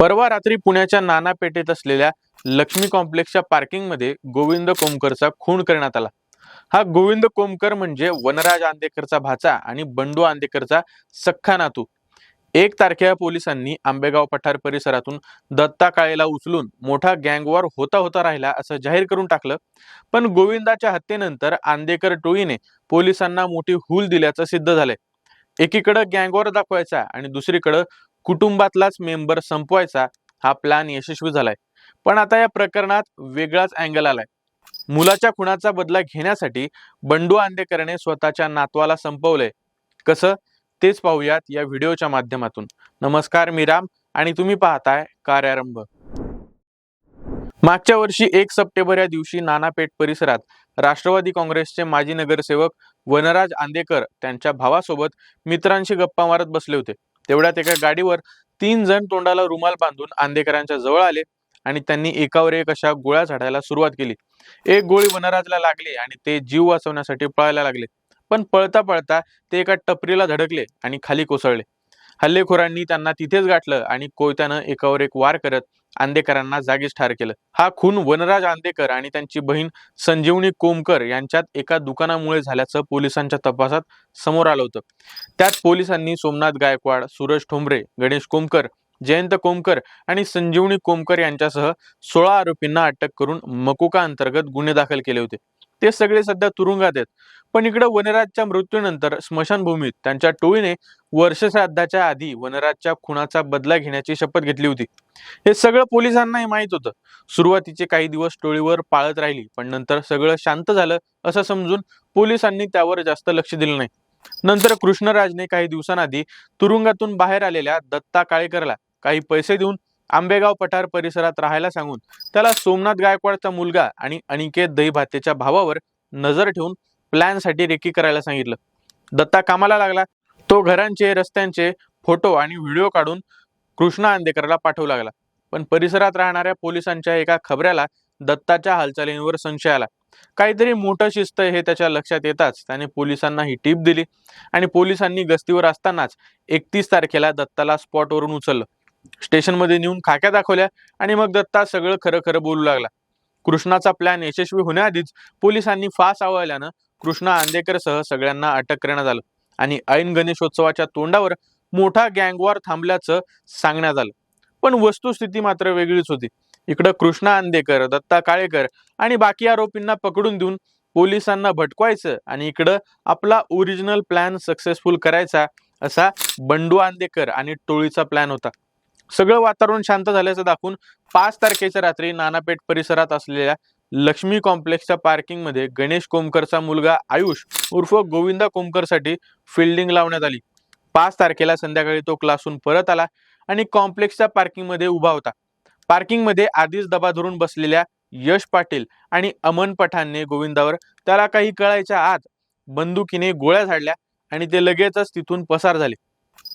परवा रात्री पुण्याच्या नाना पेठेत असलेल्या लक्ष्मी कॉम्प्लेक्सच्या पार्किंगमध्ये गोविंद कोमकरचा खून करण्यात आला. हा गोविंद कोमकर म्हणजे वनराज आंदेकरचा भाचा आणि बंडू आंदेकरचा सख्खा नातू. एक तारखेला पोलिसांनी आंबेगाव पठार परिसरातून दत्ता काळेला उचलून मोठा गँगवॉर होता होता राहिला असं जाहीर करून टाकलं. पण गोविंदाच्या हत्येनंतर आंदेकर टोळीने पोलिसांना मोठी हूल दिल्याचं सिद्ध झालंय. एकीकडं गँगवॉर दाखवायचा आणि दुसरीकडं कुटुंबातलाच मेंबर संपवायचा हा प्लॅन यशस्वी झालाय. पण आता या प्रकरणात वेगळाच अँगल आलाय. मुलाच्या खुणाचा बदला घेण्यासाठी बंडू आंदेकरने स्वतःच्या नातवाला संपवलंय. कसं? तेच पाहूयात या व्हिडिओच्या माध्यमातून. नमस्कार मी राम आणि तुम्ही पाहताय कार्यारंभ. मागच्या वर्षी एक सप्टेंबर या दिवशी नानापेठ परिसरात राष्ट्रवादी काँग्रेसचे माजी नगरसेवक वनराज आंदेकर त्यांच्या भावासोबत मित्रांशी गप्पा मारत बसले होते. तेवढ्यात एका गाडीवर तीन जण तोंडाला रुमाल बांधून आंदेकरांच्या जवळ आले आणि त्यांनी एकावर एक अशा गोळ्या झाडायला सुरुवात केली. एक गोळी वनराजला लागली आणि ते जीव वाचवण्यासाठी पळायला लागले. पण पळता पळता ते एका टपरीला धडकले आणि खाली कोसळले. हल्लेखोरांनी त्यांना तिथेच गाठलं आणि कोयत्यानं एकावर एक वार करत आंदेकरांना जागीच ठार केलं. हा खून वनराज आंदेकर आणि त्यांची बहीण संजीवनी कोमकर यांच्यात एका दुकानामुळे झाल्याचं पोलिसांच्या तपासात समोर आलं होतं. त्यात पोलिसांनी सोमनाथ गायकवाड सूरज ठोंबरे गणेश कोमकर जयंत कोमकर आणि संजीवनी कोमकर यांच्यासह सोळा आरोपींना अटक करून मकोका अंतर्गत गुन्हे दाखल केले होते. ते सगळे सध्या तुरुंगात आहेत. पण इकडे वनराजच्या मृत्यूनंतर स्मशानभूमीत त्यांच्या टोळीने वर्षश्राद्धाच्या आधी वनराजच्या खुनाचा बदला घेण्याची शपथ घेतली होती. हे सगळं पोलिसांनाही माहीत होतं. सुरुवातीचे काही दिवस टोळीवर पाळत राहिली पण नंतर सगळं शांत झालं असं समजून पोलिसांनी त्यावर जास्त लक्ष दिलं नाही. नंतर कृष्णराजने काही दिवसांआधी तुरुंगातून बाहेर आलेल्या दत्ता काळेकरला काही पैसे देऊन आंबेगाव पठार परिसरात राहायला सांगून त्याला सोमनाथ गायकवाडचा मुलगा आणि अनिकेत दहीभातेच्या भावावर नजर ठेवून प्लॅनसाठी रेकी करायला सांगितलं. दत्ता कामाला लागला. तो घरांचे रस्त्यांचे फोटो आणि व्हिडिओ काढून कृष्णा आंदेकरला पाठवू लागला. पण परिसरात राहणाऱ्या पोलिसांच्या एका खबऱ्याला दत्ताच्या हालचालींवर संशय आला. काहीतरी मोठं शिस्त हे त्याच्या लक्षात येताच त्याने पोलिसांना ही टीप दिली आणि पोलिसांनी गस्तीवर असतानाच एकतीस तारखेला दत्ताला स्पॉटवरून उचललं. स्टेशनमध्ये नेऊन खाक्या दाखवल्या आणि मग दत्ता सगळं खरं खरं बोलू लागला. कृष्णाचा प्लॅन यशस्वी होण्याआधीच पोलिसांनी फास आवळल्यानं कृष्णा आंदेकरसह सगळ्यांना अटक करण्यात आलं आणि ऐन गणेशोत्सवाच्या तोंडावर मोठा गँगवार थांबल्याचं सांगण्यात आलं. पण वस्तुस्थिती मात्र वेगळीच होती. इकडं कृष्णा आंदेकर दत्ता काळेकर आणि बाकी आरोपींना पकडून देऊन पोलिसांना भटकवायचं आणि इकडं आपला ओरिजिनल प्लॅन सक्सेसफुल करायचा असा बंडू आंदेकर आणि टोळीचा प्लॅन होता. सगळं वातावरण शांत झाल्याचं दाखवून पाच तारखेच्या रात्री नानापेठ परिसरात असलेल्या लक्ष्मी कॉम्प्लेक्सच्या पार्किंगमध्ये गणेश कोमकरचा मुलगा आयुष उर्फ गोविंदा कोमकरसाठी फिल्डिंग लावण्यात आली. पाच तारखेला संध्याकाळी तो क्लासहून परत आला आणि कॉम्प्लेक्सच्या पार्किंगमध्ये उभा होता. पार्किंगमध्ये आधीच दबा धरून बसलेल्या यश पाटील आणि अमन पठाणने गोविंदावर त्याला काही कळायच्या आत बंदुकीने गोळ्या झाडल्या आणि ते लगेचच तिथून पसार झाले.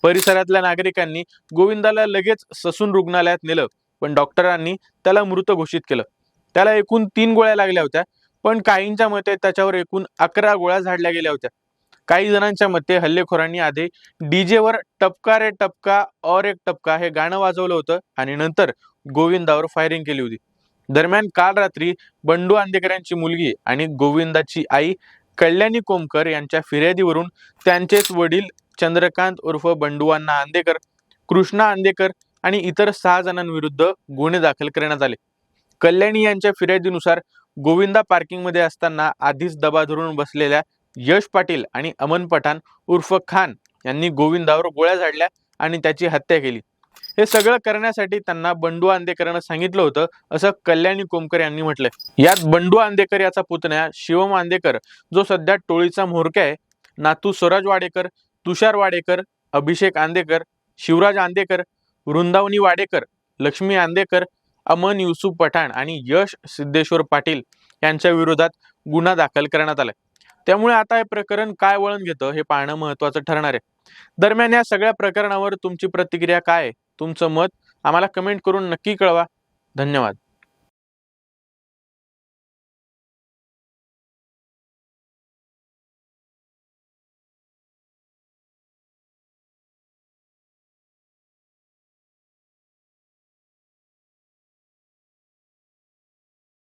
परिसरातल्या नागरिकांनी गोविंदाला लगेच ससून रुग्णालयात नेलं पण डॉक्टरांनी त्याला मृत घोषित केलं. त्याला एकूण तीन गोळ्या लागल्या होत्या पण काहींच्या मते त्याच्यावर एकूण अकरा गोळ्या झाडल्या गेल्या होत्या. काही जणांच्या मते हल्लेखोरांनी आधी डीजेवर टपका रे टपका और एक टपका हे गाणं वाजवलं होतं आणि नंतर गोविंदावर फायरिंग केली होती. दरम्यान काल रात्री बंडू आंदेकरांची मुलगी आणि गोविंदाची आई कल्याणी कोमकर यांच्या फिर्यादीवरून त्यांचेच वडील चंद्रकांत उर्फ बंडूअण्णा आंदेकर कृष्णा आंदेकर आणि इतर सहा जणांविरुद्ध गुन्हे दाखल करण्यात आले. कल्याणी यांच्या फिर्यादीनुसार गोविंदा पार्किंगमध्ये असताना आधीच दबा धरून बसलेल्या यश पाटील आणि अमन पठाण उर्फ खान यांनी गोविंदावर गोळ्या झाडल्या आणि त्याची हत्या केली. हे सगळं करण्यासाठी त्यांना बंडू आंदेकरनं सांगितलं होतं असं कल्याणी कोमकर यांनी म्हटलंय. यात बंडू आंदेकर याचा पुतण्या शिवम आंदेकर जो सध्या टोळीचा म्होरक्या आहे नातू स्वराज वाडेकर तुषार वाडेकर अभिषेक आंदेकर शिवराज आंदेकर वृंदावनी वाडेकर लक्ष्मी आंदेकर अमन युसुफ पठाण आणि यश सिद्धेश्वर पाटील यांच्या विरोधात गुन्हा दाखल करण्यात आलाय. त्यामुळे आता हे प्रकरण काय वळण घेतं हे पाहणं महत्वाचं ठरणार आहे. दरम्यान या सगळ्या प्रकरणावर तुमची प्रतिक्रिया काय आहे? तुमचं मत आम्हाला कमेंट करून नक्की कळवा. धन्यवाद.